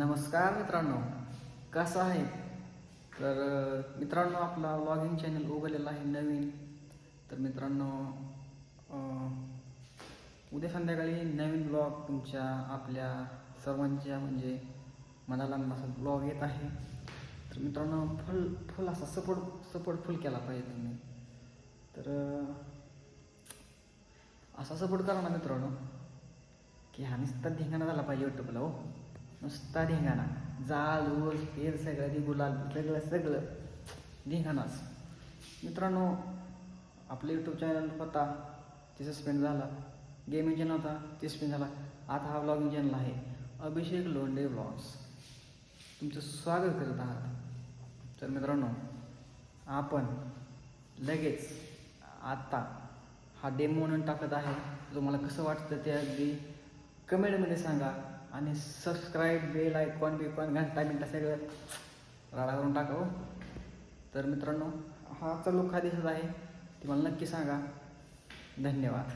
नमस्कार मित्रांनो. कसं आहे? तर मित्रांनो आपला व्लॉगिंग चॅनल उघडलेला आहे नवीन. तर मित्रांनो उद्या संध्याकाळी नवीन ब्लॉग तुमच्या आपल्या सर्वांच्या म्हणजे मनाला असा ब्लॉग येत आहे. तर मित्रांनो फुल फुल असा सपोर्ट सपोर्ट फुल केला पाहिजे तुम्ही. तर असा सपोर्ट करा ना मित्रांनो की हा निस्ता धिंगाणा झाला पाहिजे यूट्यूबला हो. नुसता धिंगाणा. जाळ ऊस पेर सगळं ती गुलाल सगळं सगळं. धिंगाणाच. मित्रांनो आपलं यूट्यूब चॅनल होता ते सस्पेंड झाला. गेमिंग चॅनल होता ते सस्पेंड झाला. आता हा ब्लॉगिंग चॅनल आहे अभिषेक लोंडे ब्लॉग्स तुमचं स्वागत करत आहात. तर मित्रांनो आपण लगेच आत्ता हा डेमो म्हणून टाकत आहे. तुम्हाला कसं वाटतं ते अगदी कमेंटमध्ये सांगा. आणि सबस्क्राईब बेल आयकॉन बिकॉन घंटा बिंटा सगळं राडा करून टाकावं हो. तर मित्रांनो हा चालू हा दिसत आहे. ती मला नक्की सांगा. धन्यवाद.